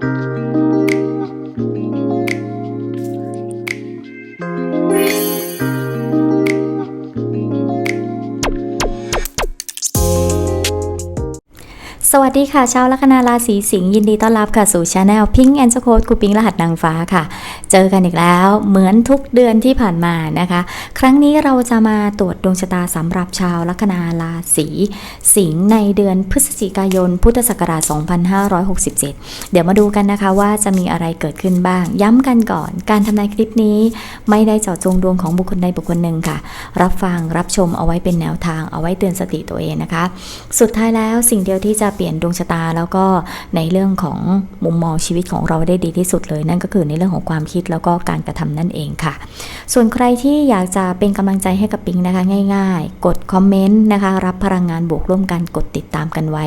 you สวัสดีค่ะชาวลัคนาราศีสิงห์ยินดีต้อนรับค่ะสู่ช anel Pink and Chocolate กูปิงรหัสนางฟ้าค่ะ เจอกันอีกแล้วเหมือนทุกเดือนที่ผ่านมานะคะ ครั้งนี้เราจะมาตรวจดวงชะตาสำหรับชาวลัคนาราศีสิงห์ในเดือนพฤศจิกายน พุทธศักราช 2567 เดี๋ยวมาดูกันนะคะว่าจะมีอะไรเกิดขึ้นบ้าง ย้ำกันก่อน การทำนายคลิปนี้ ไม่ได้เจาะจงดวงของบุคคลใดบุคคลหนึ่งค่ะ รับฟังรับชมเอาไว้เป็นแนวทางเอาไว้เตือนสติตัวเองนะคะ สุดท้ายแล้วสิ่งเดียวที่จะลี่ยนดวงชะตา แล้วก็ในเรื่องของมุมมองชีวิตของเราได้ดีที่สุดเลย นั่นก็คือในเรื่องของความคิดแล้วก็การกระทำนั่นเองค่ะ ส่วนใครที่อยากจะเป็นกำลังใจให้กับปิงนะคะ ง่าย ๆ กดคอมเมนต์นะคะ รับพลังงานบวกร่วมกันกดติดตามกันไว้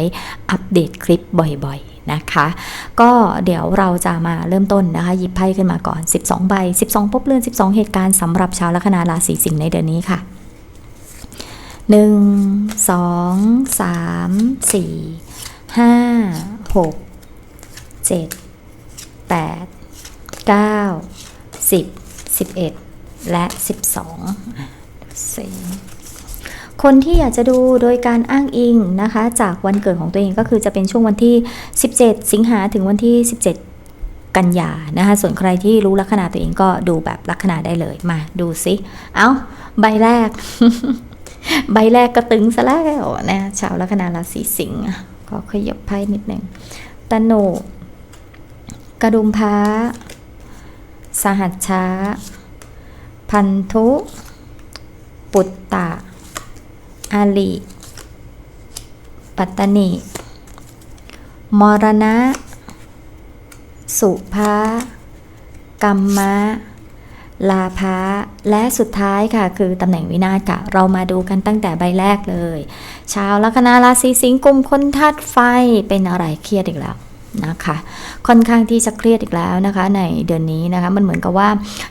อัปเดตคลิปบ่อยๆนะคะก็เดี๋ยวเราจะมาเริ่มต้นนะคะ หยิบไพ่ขึ้นมาก่อน 12 ใบ 12 พบเลื่อน 12 เหตุการณ์สำหรับชาวลัคนาราศีสิงห์ในเดือนนี้ค่ะหนึ่งสองสามสี่ ห้าหกเจ็ดแปดเก้าสิบสิบเอ็ดและสิบสองสี่คนที่อยากจะดูโดยการอ้างอิงนะคะ จากวันเกิดของตัวเองก็คือจะเป็นช่วงวันที่ 17 สิงหาถึงวันที่ 17 กันยานะคะ ส่วนใครที่รู้ลัคนาตัวเองก็ดูแบบลัคนาได้เลยมาดูสิเอาใบแรก ใบแรกก็ตึงซะแล้วนะชาวลัคนาราศีสิงห์ อะก็ขยับไพ่นิดหนึ่งตะโหนกกระดุมพ้า สหัชช้า พันธุ ปุตตะ อาลิปัตตนิมรณะ สุภากัมมะ ลาภะและสุดท้ายค่ะ คือตำแหน่งวินาศค่ะ เรามาดูกันตั้งแต่ใบแรกเลย ชาวลัคนาราศีสิงห์กลุ่มคนธาตุไฟเป็นอะไรเครียดอีกแล้วนะคะ ค่อนข้างที่จะเครียดอีกแล้วนะคะ ในเดือนนี้นะคะ มันเหมือนกับว่า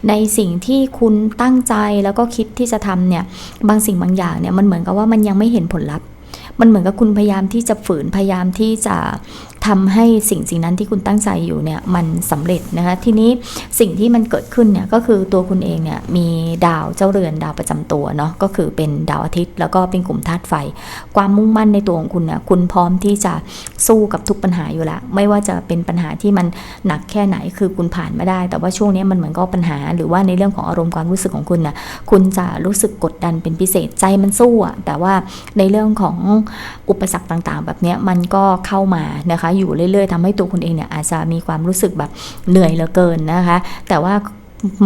ในสิ่งที่คุณตั้งใจแล้วก็คิดที่จะทำเนี่ย บางสิ่งบางอย่างเนี่ยมันเหมือนกับว่ามันยังไม่เห็นผลลัพธ์มันเหมือนกับคุณพยายามที่จะฝืนพยายามที่จะ ทำให้สิ่งสิ่งนั้นที่คุณตั้งใจอยู่เนี่ยมันสำเร็จนะคะทีนี้สิ่งที่มันเกิดขึ้นเนี่ยก็คือตัวคุณเองเนี่ยมีดาวเจ้าเรือนดาวประจำตัวเนาะก็คือเป็นดาวอาทิตย์ แล้วก็เป็นกลุ่มธาตุไฟ ความมุ่งมั่นในตัวของคุณเนี่ยคุณพร้อมที่จะสู้กับทุกปัญหาอยู่ล้วไม่ว่าจะเป็นปัญหาที่มันหนักแค่ไหนคือคุณผ่านมาได้ แต่ว่าช่วงนี้มันเหมือนก็ปัญหา หรือว่าในเรื่องของอารมณ์ความรู้สึกของคุณน่ะคุณจะรู้สึกกดดันเป็นพิเศษใจมันสู้อะแต่ว่าในเรื่องของอุปสรรคต่างๆ แบบนี้มันก็เข้ามานะคะอยู่เรื่อยๆทำให้ตัวคุณเองเนี่ยอาจจะมีความรู้สึกแบบเหนื่อยเหลือเกินนะคะ แต่ว่า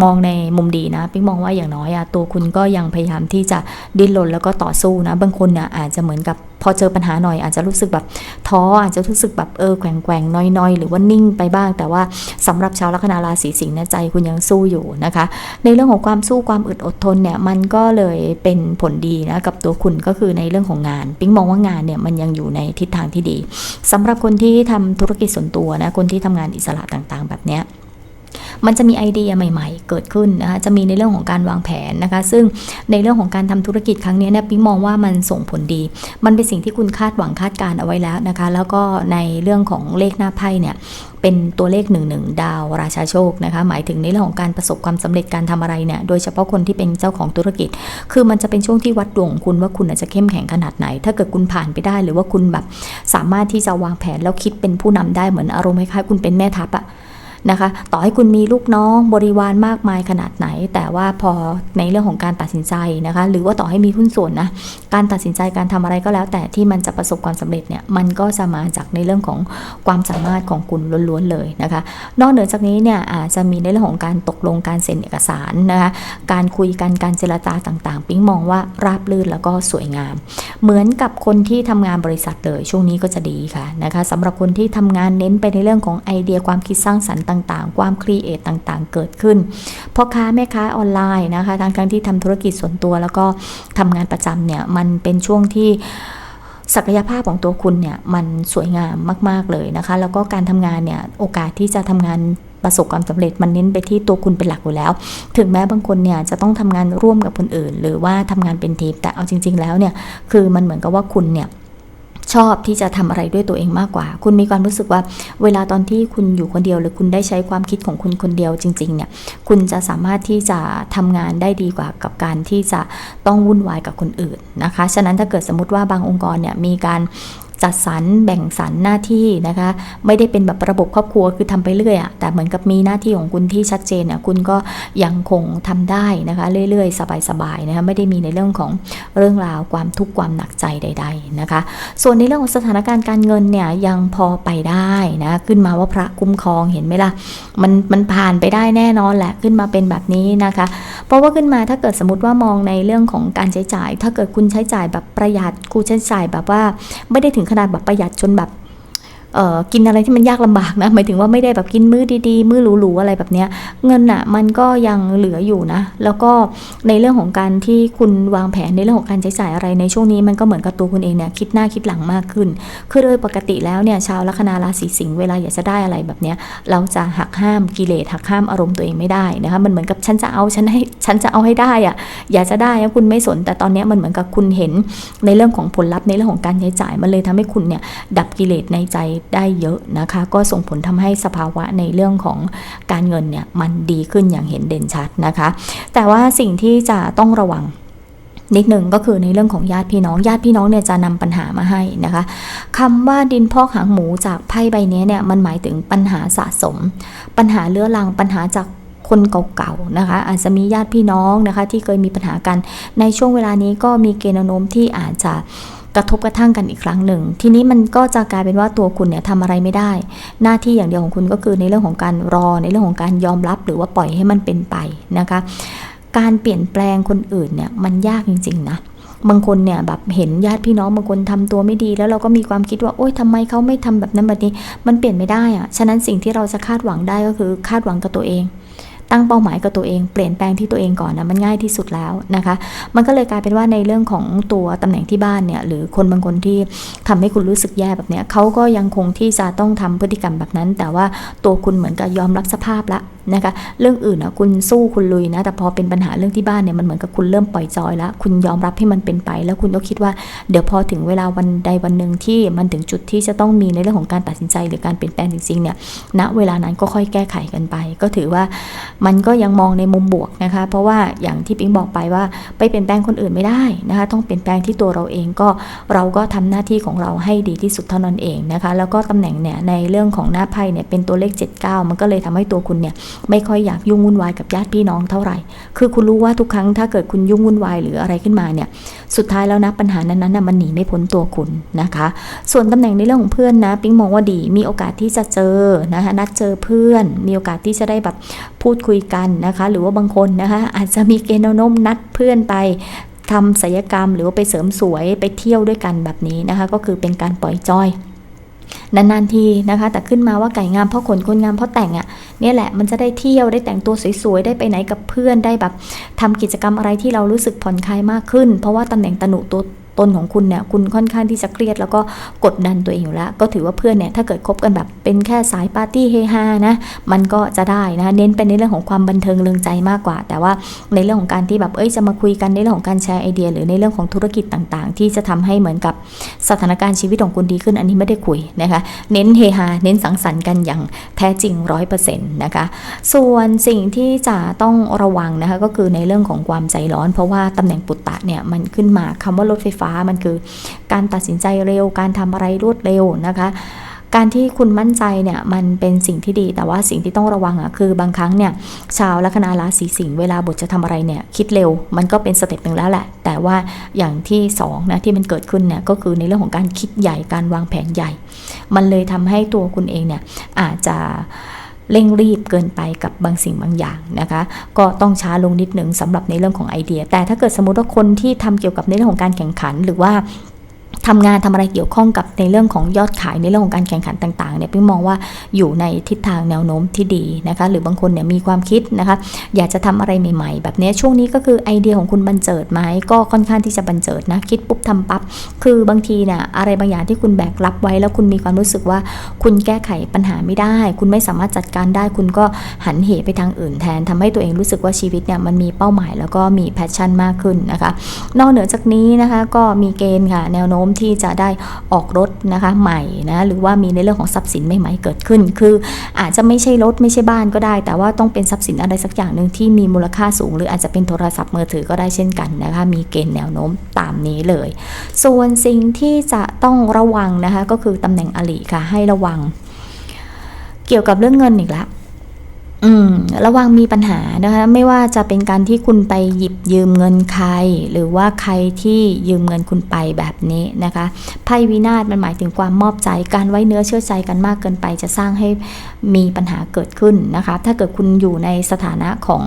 มองในมุมดีนะปิ๊งมองว่าอย่างน้อยอะตัวคุณก็ยังพยายามที่จะดิ้นรนแล้วก็ต่อสู้นะ บางคนเนี่ยอาจจะเหมือนกับพอเจอปัญหาหน่อยอาจจะรู้สึกแบบท้ออาจจะรู้สึกแบบเออแกว่งแกว่งๆน้อยๆ หรือว่านิ่งไปบ้าง แต่ว่าสำหรับชาวลัคนาราศีสิงห์ใจคุณยังสู้อยู่นะคะ ในเรื่องของความสู้ความอึดอดทนเนี่ยมันก็เลยเป็นผลดีนะกับตัวคุณก็คือในเรื่องของงาน ปิ๊งมองว่างานเนี่ยมันยังอยู่ในทิศทางที่ดีสำหรับคนที่ทำธุรกิจส่วนตัวนะคนที่ทำงานอิสระต่างๆ แบบเนี้ย มันจะมีไอเดียใหม่ ๆ เกิดขึ้นนะคะจะมีในเรื่องของการวางแผนนะคะ ซึ่งในเรื่องของการทำธุรกิจครั้งนี้เนี่ยปิ๊งมองว่ามันส่งผลดี มันเป็นสิ่งที่คุณคาดหวังคาดการเอาไว้แล้วนะคะ แล้วก็ในเรื่องของเลขหน้าไพ่เนี่ยเป็นตัวเลขหนึ่งหนึ่งดาวราชาโชคนะคะ หมายถึงในเรื่องของการประสบความสำเร็จการทำอะไรเนี่ยโดยเฉพาะคนที่เป็นเจ้าของธุรกิจ คือมันจะเป็นช่วงที่วัดดวงคุณว่าคุณอาจจะเข้มแข็งขนาดไหน ถ้าเกิดคุณผ่านไปได้หรือว่าคุณแบบสามารถที่จะวางแผนแล้วคิดเป็นผู้นำได้เหมือนอารมณ์คล้ายๆคุณเป็นแม่ทัพอะ นะคะ ต่อให้คุณมีลูกน้องบริวารมากมายขนาดไหน แต่ว่าพอในเรื่องของการตัดสินใจนะคะ หรือว่าต่อให้มีหุ้นส่วนนะการตัดสินใจการทำอะไรก็แล้ว แต่ที่มันจะประสบความสำเร็จเนี่ยมันก็จะมาจากในเรื่องของความสามารถของคุณล้วนๆเลยนะคะ นอกเหนือจากนี้เนี่ยอาจจะมีในเรื่องของการตกลงการเซ็นเอกสารนะคะการคุยกันการเจรจาต่างๆ ปิ๊งมองว่าราบรื่นแล้วก็สวยงาม เหมือนกับคนที่ทำงานบริษัทเลยช่วงนี้ก็จะดีค่ะนะคะสำหรับคนที่ทำงานเน้นไปในเรื่องของไอเดียความคิดสร้างสรรค์ต่างๆ ความครีเอทต่างๆ เกิดขึ้นพ่อค้าแม่ค้าออนไลน์นะคะทั้งทั้งที่ทำธุรกิจส่วนตัว แล้วก็ทำงานประจำเนี่ยมันเป็นช่วงที่ศักยภาพของตัวคุณเนี่ยมันสวยงามมาก ๆ เลยนะคะ แล้วก็การทำงานเนี่ยโอกาสที่จะทำงานประสบความสำเร็จมันเน้นไปที่ตัวคุณเป็นหลักอยู่แล้ว ถึงแม้บางคนเนี่ยจะต้องทำงานร่วมกับคนอื่น หรือว่าทำงานเป็นทีมแต่เอาจริง ๆ แล้วเนี่ยคือมันเหมือนกับว่าคุณเนี่ย ชอบที่จะทำอะไรด้วยตัวเองมากกว่า คุณมีความรู้สึกว่าเวลาตอนที่คุณอยู่คนเดียวหรือคุณได้ใช้ความคิดของคุณคนเดียวจริงๆเนี่ยคุณจะสามารถที่จะทำงานได้ดีกว่ากับการที่จะต้องวุ่นวายกับคนอื่นนะคะ ฉะนั้นถ้าเกิดสมมติว่าบางองค์กรเนี่ยมีการ จัดสรรแบ่งสรรหน้าที่นะคะ ไม่ได้เป็นแบบระบบครอบครัวคือทำไปเรื่อยอะแต่เหมือนกับมีหน้าที่ของคุณที่ชัดเจนเนี่ยคุณก็ยังคงทำได้นะคะ เรื่อยๆ สบายๆนะคะไม่ได้มีในเรื่องของเรื่องราวความทุกข์ความหนักใจใด ๆนะคะ ส่วนในเรื่องของสถานการณ์การเงินเนี่ยยังพอไปได้นะขึ้นมาว่าพระคุ้มครองเห็นไหมล่ะมันมันผ่านไปได้แน่นอนแหละขึ้นมาเป็นแบบนี้นะคะ เพราะว่าขึ้นมาถ้าเกิดสมมติว่ามองในเรื่องของการใช้จ่าย ถ้าเกิดคุณใช้จ่ายแบบประหยัดคุณใช้จ่ายแบบว่าไม่ได้ถึงขนาดแบบประหยัดจนแบบ กินอะไรที่มันยากลำบากนะหมายถึงว่าไม่ได้แบบกินมื้อดีๆ มื้อหรูๆอะไรแบบเนี้ยเงินอะมันก็ยังเหลืออยู่นะ แล้วก็ในเรื่องของการที่คุณวางแผนในเรื่องของการใช้จ่ายอะไรในช่วงนี้มันก็เหมือนกับตัวคุณเองเนี่ยคิดหน้าคิดหลังมากขึ้น คือโดยปกติแล้วเนี่ยชาวลัคนาราศีสิงห์เวลาอยากจะได้อะไรแบบเนี้ยเราจะหักห้ามกิเลสหักห้ามอารมณ์ตัวเองไม่ได้นะคะมันเหมือนกับฉันจะเอาฉันให้ฉันจะเอาให้ได้อะอยากจะได้อะคุณไม่สน แต่ตอนนี้มันเหมือนกับคุณเห็นในเรื่องของผลลัพธ์ในเรื่องของการใช้จ่ายมันเลยทำให้คุณเนี่ยดับกิเลสในใจได้เยอะนะคะ ก็ส่งผลทำให้สภาวะในเรื่องของการเงินเนี่ยมันดีขึ้นอย่างเห็นเด่นชัดนะคะ แต่ว่าสิ่งที่จะต้องระวังนิดหนึ่งก็คือในเรื่องของญาติพี่น้องญาติพี่น้องเนี่ยจะนำปัญหามาให้นะคะคำว่าดินพอกหางหมูจากไพ่ใบนี้เนี่ยมันหมายถึงปัญหาสะสม ปัญหาเรื้อรังปัญหาจากคนเก่าๆนะคะ อาจจะมีญาติพี่น้องนะคะ ที่เคยมีปัญหากันในช่วงเวลานี้ก็มีเกณฑ์โน้มที่อาจจะ กระทบกระทั่งกันอีกครั้งหนึ่ง ทีนี้มันก็จะกลายเป็นว่าตัวคุณเนี่ยทำอะไรไม่ได้ หน้าที่อย่างเดียวของคุณก็คือในเรื่องของการรอในเรื่องของการยอมรับ หรือว่าปล่อยให้มันเป็นไปนะคะ การเปลี่ยนแปลงคนอื่นเนี่ยมันยากจริง ๆ นะบางคนเนี่ยแบบเห็นญาติพี่น้องบางคนทำตัวไม่ดี แล้วเราก็มีความคิดว่าโอ๊ยทำไมเขาไม่ทำแบบนั้นแบบนี้ มันเปลี่ยนไม่ได้อะฉะนั้นสิ่งที่เราจะคาดหวังได้ก็คือคาดหวังกับตัวเอง ตั้งเป้าหมายกับตัวเองเปลี่ยนแปลงที่ตัวเองก่อนนะมันง่ายที่สุดแล้วนะคะ มันก็เลยกลายเป็นว่าในเรื่องของตัวตำแหน่งที่บ้านเนี่ยหรือคนบางคนที่ทำให้คุณรู้สึกแย่แบบเนี้ยเขาก็ยังคงที่จะต้องทำพฤติกรรมแบบนั้น แต่ว่าตัวคุณเหมือนกับยอมรับสภาพละ นะคะ เรื่องอื่นอะคุณสู้คุณลุยนะ แต่พอเป็นปัญหาเรื่องที่บ้านเนี่ยมันเหมือนกับคุณเริ่มปล่อยจอยแล้ว คุณยอมรับให้มันเป็นไป แล้วคุณก็คิดว่าเดี๋ยวพอถึงเวลาวันใดวันหนึ่งที่มันถึงจุดที่จะต้องมีในเรื่องของการตัดสินใจหรือการเปลี่ยนแปลงจริงๆเนี่ยณเวลานั้นก็ค่อยแก้ไขกันไป ก็ถือว่ามันก็ยังมองในมุมบวกนะคะ เพราะว่าอย่างที่ปิงบอกไปว่าไปเปลี่ยนแปลงคนอื่นไม่ได้นะคะ ต้องเปลี่ยนแปลงที่ตัวเราเองก็เราก็ทำหน้าที่ของเราให้ดีที่สุดเท่านั้นเองนะคะ แล้วก็ตำแหน่งเนี่ยในเรื่องของหน้าไพ่เนี่ยเป็นตัวเลข 79 มันก็เลยทำให้ตัวคุณเนี่ยไม่ค่อยอยากยุ่งวุ่นวายกับญาติพี่น้องเท่าไหร่ คือคุณรู้ว่าทุกครั้งถ้าเกิดคุณยุ่งวุ่นวายหรืออะไรขึ้นมาเนี่ย สุดท้ายแล้วนะปัญหานั้นๆนะมันหนีไม่พ้นตัวคุณนะคะ ส่วนตำแหน่งในเรื่องของเพื่อนนะ ปิ๊งมองว่าดี มีโอกาสที่จะเจอนะคะนัดเจอเพื่อน มีโอกาสที่จะได้แบบพูดคุยกันนะคะ หรือว่าบางคนนะคะอาจจะมีเกณฑ์นวโน้มนัดเพื่อนไปทำศัลยกรรมหรือว่าไปเสริมสวยไปเที่ยวด้วยกันแบบนี้นะคะ ก็คือเป็นการปล่อยจอย นานๆทีนะคะ แต่ขึ้นมาว่าไก่งามเพราะขนคนงามเพราะแต่งอะ่ะเนี่ยแหละมันจะได้เที่ยวได้แต่งตัวสวยๆ ได้ไปไหนกับเพื่อนได้แบบทำกิจกรรมอะไรที่เรารู้สึกผ่อนคลายมากขึ้น เพราะว่าตำแหน่งตนุตัว ตนของคุณเนี่ยคุณค่อนข้างที่จะเครียดแล้วก็กดดันตัวเองอยู่แล้วก็ถือว่าเพื่อนเนี่ยถ้าเกิดคบกันแบบเป็นแค่สายปาร์ตี้เฮฮานะมันก็จะได้นะเน้นเป็นในเรื่องของความบันเทิงเริงใจมากกว่า แต่ว่าในเรื่องของการที่แบบเอ้ยจะมาคุยกันในเรื่องของการแชร์ไอเดีย หรือในเรื่องของธุรกิจต่างๆ ที่จะทำให้เหมือนกับสถานการณ์ชีวิตของคุณดีขึ้นอันนี้ไม่ได้คุยนะคะเน้นเฮฮาเน้นสังสรรค์กันอย่างแท้จริงร้อยเปอร์เซ็นต์นะคะส่วนสิ่งที่จะต้องระวังนะคะก็คือในเรื่องของความใจร้อน เพราะว่าตำแหน่งปุตตะเนี่ยมันขึ้นมาคำว่ารถไฟฟ้ามันคือ การตัดสินใจเร็ว การทำอะไรรวดเร็วนะคะการที่คุณมั่นใจเนี่ยมันเป็นสิ่งที่ดี แต่ว่าสิ่งที่ต้องระวังอะคือบางครั้งเนี่ยชาวลัคนาราศีสิงห์เวลาบทจะทำอะไรเนี่ยคิดเร็วมันก็เป็นสเต็ปหนึ่งแล้วแหละ แต่ว่าอย่างที่สองนะที่มันเกิดขึ้นเนี่ยก็คือในเรื่องของการคิดใหญ่การวางแผนใหญ่ มันเลยทำให้ตัวคุณเองเนี่ยอาจจะ เร่งรีบเกินไปกับบางสิ่งบางอย่างนะคะ ก็ต้องช้าลงนิดหนึ่งสำหรับในเรื่องของไอเดีย แต่ถ้าเกิดสมมติว่าคนที่ทำเกี่ยวกับในเรื่องของการแข่งขัน หรือว่า ทำงานทำอะไรเกี่ยวข้องกับในเรื่องของยอดขายในเรื่องของการแข่งขันต่างๆเนี่ยพี่มองว่าอยู่ในทิศทางแนวโน้มที่ดีนะคะ หรือบางคนเนี่ยมีความคิดนะคะ อยากจะทำอะไรใหม่ๆ แบบนี้ช่วงนี้ก็คือไอเดียของคุณบันเจิดไหมก็ค่อนข้างที่จะบันเจิดนะคิดปุ๊บทำปั๊บคือบางทีเนี่ยอะไรบางอย่างที่คุณแบกรับไว้ แล้วคุณมีความรู้สึกว่า คุณแก้ไขปัญหาไม่ได้ คุณไม่สามารถจัดการได้ คุณก็หันเหไปทางอื่นแทนทำให้ตัวเองรู้สึกว่าชีวิตเนี่ยมันมีเป้าหมาย แล้วก็มีแพชชั่นมากขึ้นนะคะ นอกเหนือจากนี้นะคะก็มีเกณฑ์ค่ะแนวโน้มที่จะได้ออกรถนะคะใหม่นะหรือว่ามีในเรื่องของทรัพย์สินใหม่ๆเกิดขึ้น คืออาจจะไม่ใช่รถไม่ใช่บ้านก็ได้ แต่ว่าต้องเป็นทรัพย์สินอะไรสักอย่างหนึ่งที่มีมูลค่าสูง หรืออาจจะเป็นโทรศัพท์มือถือก็ได้เช่นกันนะคะมีเกณฑ์แนวโน้มตามนี้เลย ส่วนสิ่งที่จะต้องระวังนะคะก็คือตำแหน่งอลิค่ะให้ระวัง เกี่ยวกับเรื่องเงินอีกแล้ว อืมระวังมีปัญหานะคะไม่ว่าจะเป็นการที่คุณไปหยิบยืมเงินใคร หรือว่าใครที่ยืมเงินคุณไปแบบนี้นะคะไพ่วินาศมันหมายถึงความมอบใจการไว้เนื้อเชื่อใจกันมากเกินไป จะสร้างให้มีปัญหาเกิดขึ้นนะคะ ถ้าเกิดคุณอยู่ในสถานะของ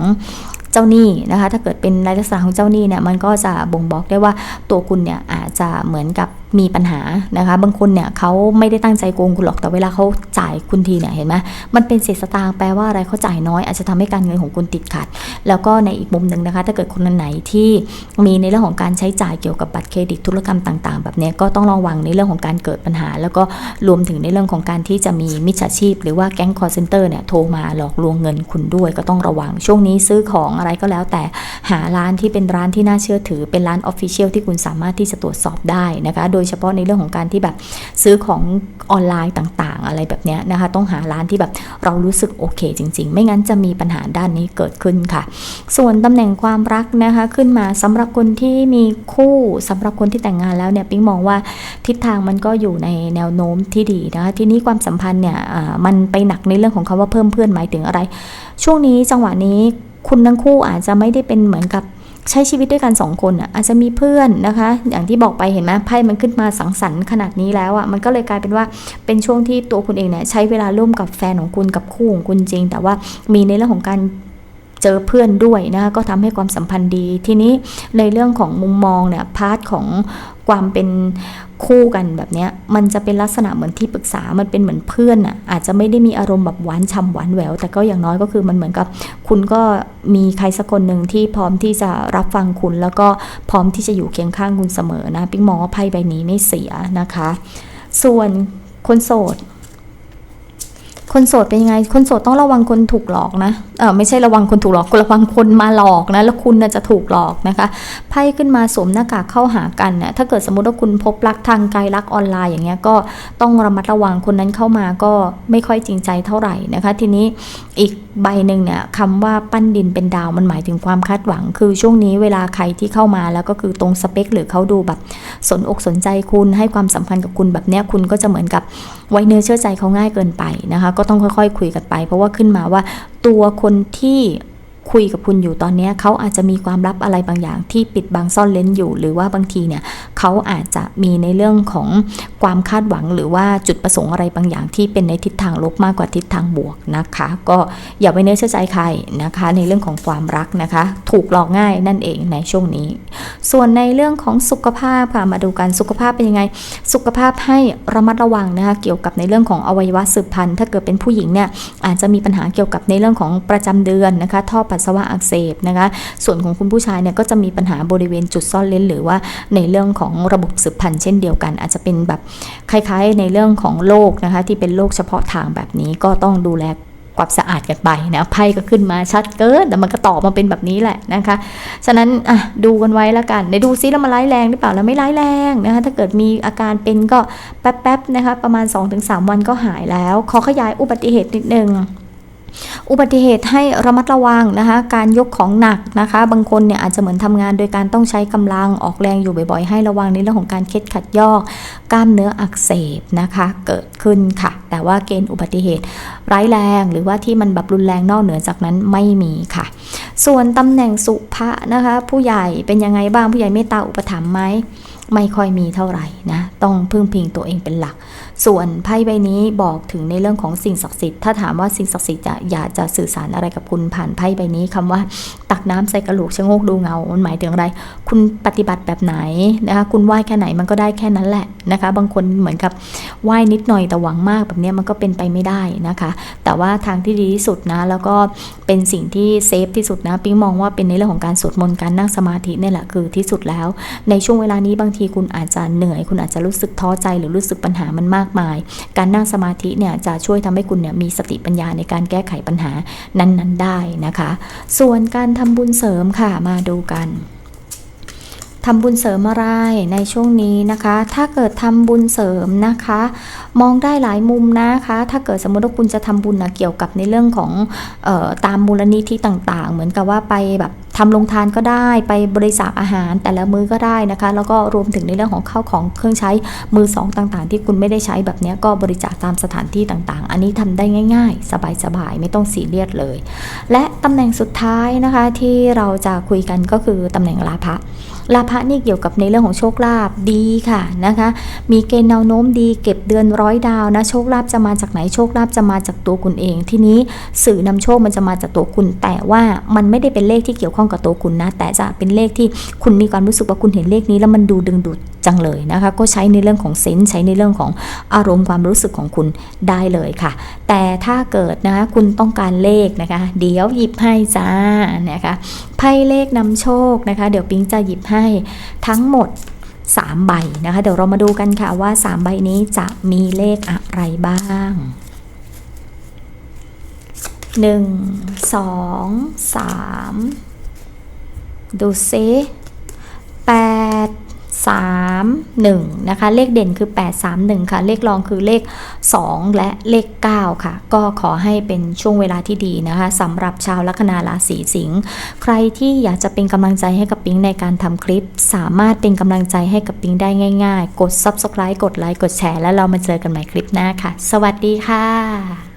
เจ้าหนี้นะคะ ถ้าเกิดเป็นในลักษณะของเจ้าหนี้เนี่ยมันก็จะบ่งบอกได้ว่าตัวคุณเนี่ยอาจจะเหมือนกับมีปัญหานะคะ บางคนเนี่ยเขาไม่ได้ตั้งใจโกงคุณหรอกแต่เวลาเขาจ่ายคุณทีเนี่ยเห็นไหมมันเป็นเศษสตางค์แปลว่าอะไรเขาจ่ายน้อย อาจจะทำให้การเงินของคุณติดขัด แล้วก็ในอีกมุมหนึ่งนะคะ ถ้าเกิดคนไหนที่มีในเรื่องของการใช้จ่ายเกี่ยวกับบัตรเครดิตธุรกรรมต่าง ๆ แบบนี้ก็ต้องระวังในเรื่องของการเกิดปัญหา แล้วก็รวมถึงในเรื่องของการที่จะมีมิจฉาชีพ หรือว่าแก๊งคอร์เซนเตอร์เนี่ยโทรมาหลอกลวงเงินคุณด้วยก็ต้องระวังช่วงนี้ซื้อของอะไรก็แล้ว แต่หาร้านที่เป็นร้านที่น่าเชื่อถือ เป็นร้านออฟฟิเชียลที่คุณสามารถที่จะตรวจสอบได้นะคะ โดยเฉพาะในเรื่องของการที่แบบซื้อของออนไลน์ต่างๆ อะไรแบบนี้นะคะ ต้องหาร้านที่แบบเรารู้สึกโอเคจริง ๆ ไม่งั้นจะมีปัญหาด้านนี้เกิดขึ้นค่ะ ส่วนตำแหน่งความรักนะคะขึ้นมาสำหรับคนที่มีคู่สำหรับคนที่แต่งงานแล้วเนี่ยปิ๊งมองว่าทิศทางมันก็อยู่ในแนวโน้มที่ดีนะคะทีนี้ความสัมพันธ์เนี่ยมันไปหนักในเรื่องของคำว่าเพิ่มเพื่อนหมายถึงอะไร ช่วงนี้จังหวะนี้ คุณทั้งคู่อาจจะไม่ได้เป็นเหมือนกับใช้ชีวิตด้วยกันสองคนอะอาจจะมีเพื่อนนะคะ อย่างที่บอกไปเห็นไหมไพ่มันขึ้นมาสังสรรค์ขนาดนี้แล้วอะมันก็เลยกลายเป็นว่าเป็นช่วงที่ตัวคุณเองเนี่ยใช้เวลาร่วมกับแฟนของคุณกับคู่ของคุณจริง แต่ว่ามีในเรื่องของการ เจอเพื่อนด้วยนะคะก็ทำให้ความสัมพันธ์ดี ทีนี้ในเรื่องของมุมมองเนี่ยพาร์ทของความเป็นคู่กันแบบนี้มันจะเป็นลักษณะเหมือนที่ปรึกษา มันเป็นเหมือนเพื่อนอะอาจจะไม่ได้มีอารมณ์แบบหวานฉ่ำหวานแหวว แต่ก็อย่างน้อยก็คือมันเหมือนกับ คุณก็มีใครสักคนหนึ่งที่พร้อมที่จะรับฟังคุณ แล้วก็พร้อมที่จะอยู่เคียงข้างคุณเสมอนะปิ๊งมองว่าไพ่ใบนี้ไม่เสียนะคะ ส่วนคนโสด คนโสดเป็นยังไง คนโสดต้องระวังคนถูกหลอกนะเออไม่ใช่ระวังคนถูกหลอกระวังคนมาหลอกนะ แล้วคุณจะถูกหลอกนะคะ ไพ่ขึ้นมาสวมหน้ากากเข้าหากันเนี่ยถ้าเกิดสมมติว่าคุณพบรักทางไกลรักออนไลน์อย่างเงี้ยก็ต้องระมัดระวังคนนั้นเข้ามาก็ไม่ค่อยจริงใจเท่าไหร่นะคะ ทีนี้อีกใบหนึ่งเนี่ยคำว่าปั้นดินเป็นดาวมันหมายถึงความคาดหวัง คือช่วงนี้เวลาใครที่เข้ามาแล้วก็คือตรงสเปค หรือเขาดูแบบสนอกสนใจคุณให้ความสำคัญกับคุณแบบเนี้ยคุณก็จะเหมือนกับไว้เนื้อเชื่อใจเขาง่ายเกินไปนะคะก็็ต้องค่อยๆ คุยกันไป เพราะว่าขึ้นมาว่าตัวคนที่ คุยกับคุณอยู่ตอนนี้เขาอาจจะมีความลับอะไรบางอย่างที่ปิดบังซ่อนเล้นอยู่ หรือว่าบางทีเนี่ยเขาอาจจะมีในเรื่องของความคาดหวัง หรือว่าจุดประสงค์อะไรบางอย่างที่เป็นในทิศทางลบมากกว่าทิศทางบวกนะคะ ก็อย่าไว้เนื้อเชื่อใจใครนะคะ ในเรื่องของความรักนะคะ ถูกหลอกง่ายนั่นเองในช่วงนี้ ส่วนในเรื่องของสุขภาพค่ะมาดูกันสุขภาพเป็นยังไง สุขภาพให้ระมัดระวังนะคะเกี่ยวกับในเรื่องของอวัยวะสืบพันธุ์ถ้าเกิดเป็นผู้หญิงเนี่ยอาจจะมีปัญหาเกี่ยวกับในเรื่องของประจำเดือนนะคะท่อปัสสาวะอักเสบนะคะ ส่วนของคุณผู้ชายเนี่ยก็จะมีปัญหาบริเวณจุดซ่อนเลนหรือว่าในเรื่องของระบบสืบพันธุ์เช่นเดียวกัน อาจจะเป็นแบบคล้ายๆ ในเรื่องของโรคนะคะที่เป็นโรคเฉพาะทางแบบนี้ก็ต้องดูแลความสะอาดกันไปนะไพ่ก็ขึ้นมาชัดเกิน แต่มันก็ตอบมาเป็นแบบนี้แหละนะคะ ฉะนั้นอะดูกันไว้แล้วกันในดูซิแล้วมันร้ายแรงหรือเปล่าแล้วไม่ร้ายแรงนะคะถ้าเกิดมีอาการเป็นก็แป๊บๆนะคะประมาณ 2-3 วันก็หายแล้ว ขอขยายอุบัติเหตุนิดนึง อุบัติเหตุให้ระมัดระวังนะคะ การยกของหนักนะคะ บางคนเนี่ยอาจจะเหมือนทำงานโดยการต้องใช้กำลังออกแรงอยู่บ่อยๆ ให้ระวังในเรื่องของการเคล็ดขัดยอก กล้ามเนื้ออักเสบนะคะ เกิดขึ้นค่ะ แต่ว่าเกณฑ์อุบัติเหตุร้ายแรงหรือว่าที่มันแบบรุนแรงนอกเหนือจากนั้นไม่มีค่ะ ส่วนตำแหน่งสุภะนะคะ ผู้ใหญ่เป็นยังไงบ้างผู้ใหญ่เมตตาอุปถัมภ์ไหมไม่ค่อยมีเท่าไหร่นะ ต้องพึ่งพิงตัวเองเป็นหลัก ส่วนไพ่ใบนี้บอกถึงในเรื่องของสิ่งศักดิ์สิทธิ์ถ้าถามว่าสิ่งศักดิ์สิทธิ์จะอยากจะสื่อสารอะไรกับคุณผ่านไพ่ใบนี้คำว่าตักน้ำใส่กระโหลกชะโงกดูเงามันหมายถึงอะไร คุณปฏิบัติแบบไหนนะคะคุณไหว้แค่ไหนมันก็ได้แค่นั้นแหละนะคะ บางคนเหมือนกับไหว้นิดหน่อยแต่หวังมากแบบนี้มันก็เป็นไปไม่ได้นะคะ แต่ว่าทางที่ดีที่สุดนะแล้วก็เป็นสิ่งที่เซฟที่สุดนะปิ๊งมองว่าเป็นในเรื่องของการสวดมนต์การนั่งสมาธิเนี่ยแหละคือที่สุดแล้ว ในช่วงเวลานี้บางทีคุณอาจจะเหนื่อย คุณอาจจะรู้สึกท้อใจหรือรู้สึกปัญหามันมากมาย การนั่งสมาธิเนี่ยจะช่วยทำให้คุณเนี่ยมีสติปัญญาในการแก้ไขปัญหานั้นๆได้นะคะ ส่วนการทำบุญเสริมค่ะมาดูกัน ทำบุญเสริมอะไรในช่วงนี้นะคะ ถ้าเกิดทำบุญเสริมนะคะ มองได้หลายมุมนะคะ ถ้าเกิดสมมติว่าคุณจะทำบุญนะเกี่ยวกับในเรื่องของออตามมูลนิธิต่างๆ เหมือนกับว่าไปแบบทำโรงทานก็ได้ไปบริจาคอาหารแต่ละมื้อก็ได้นะคะ แล้วก็รวมถึงในเรื่องของข้าวของเครื่องใช้มือสองต่างๆ ที่คุณไม่ได้ใช้แบบนี้ก็บริจาคตามสถานที่ต่างๆ อันนี้ทำได้ง่าย ๆ สบายๆ ไม่ต้องซีเรียสเลย และตำแหน่งสุดท้ายนะคะที่เราจะคุยกันก็คือตำแหน่งลาภะ ลาภะนี่เกี่ยวกับในเรื่องของโชคลาภดีค่ะนะคะ มีเกณฑ์แนวโน้มดีเก็บเดือนร้อยดาวนะโชคลาภจะมาจากไหนโชคลาภจะมาจากตัวคุณเอง ทีนี้สื่อนำโชคมันจะมาจากตัวคุณ แต่ว่ามันไม่ได้เป็นเลขที่เกี่ยวข้องกับตัวคุณนะ แต่จะเป็นเลขที่คุณมีความรู้สึกว่าคุณเห็นเลขนี้แล้วมันดูดึงดูดจังเลยนะคะ ก็ใช้ในเรื่องของเซนส์ใช้ในเรื่องของอารมณ์ความรู้สึกของคุณได้เลยค่ะ แต่ถ้าเกิดนะคะคุณต้องการเลขนะคะ เดี๋ยวหยิบให้จ้านะคะ ไพ่เลขนำโชคนะคะ เดี๋ยวปิ๊งจะหยิบให้ทั้งหมด 3 ใบนะคะ เดี๋ยวเรามาดูกันค่ะว่า 3 ใบนี้จะมีเลขอะไรบ้าง 1 2 3 ดูซิ8 3 1 นะคะ เลขเด่นคือ 8 3 1 ค่ะ เลขรองคือเลข 2 และเลข 9 ค่ะ ก็ขอให้เป็นช่วงเวลาที่ดีนะคะสำหรับชาวลัคนาราศีสิงห์ใครที่อยากจะเป็นกำลังใจให้กับปิงในการทำคลิป สามารถเป็นกำลังใจให้กับปิงได้ง่าย ๆ กด Subscribe กดไลค์กดแชร์แล้วเรามาเจอกันใหม่คลิปหน้าค่ะ สวัสดีค่ะ